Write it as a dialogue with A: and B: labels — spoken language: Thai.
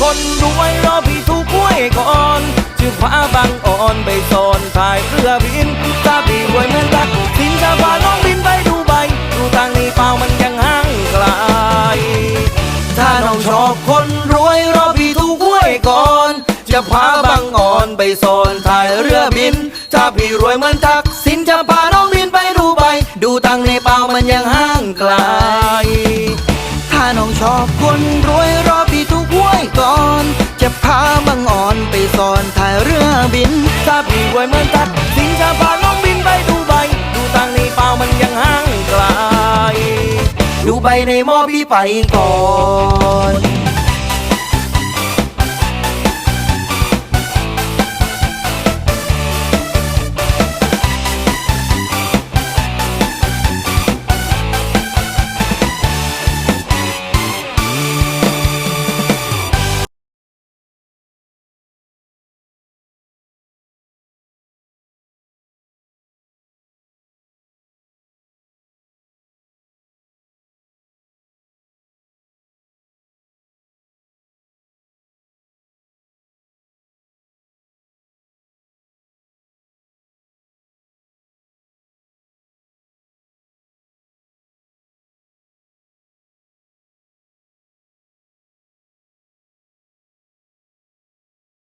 A: คนรวยรอพี่ถูกหวยก่อนชื่อฟ้าบางอ่อนไปโซนถ่ายเรือบินถ้าพี่รวยเหมือนทักสินจะพาน้องบินไปดูใบดูทางนี้เปล่ามันยังห่างไกลถ้าน้องชอบคนรวยรอพี่ถูกหวยก่อน จะพาบางอ่อนไปโซนถ่ายเรือบิน ถ้าพี่รวยเหมือนทักสินจะพาน้องบิน จะพาบางอ่อนไปสอนถ่ายเรือบินถ้าพี่ไวเหมือนตัด สิงจะพาน้องบินไปดูใบ ดูตังในเปล่ามันยังห่างไกล ดูใบในหม้อพี่ไปก่อน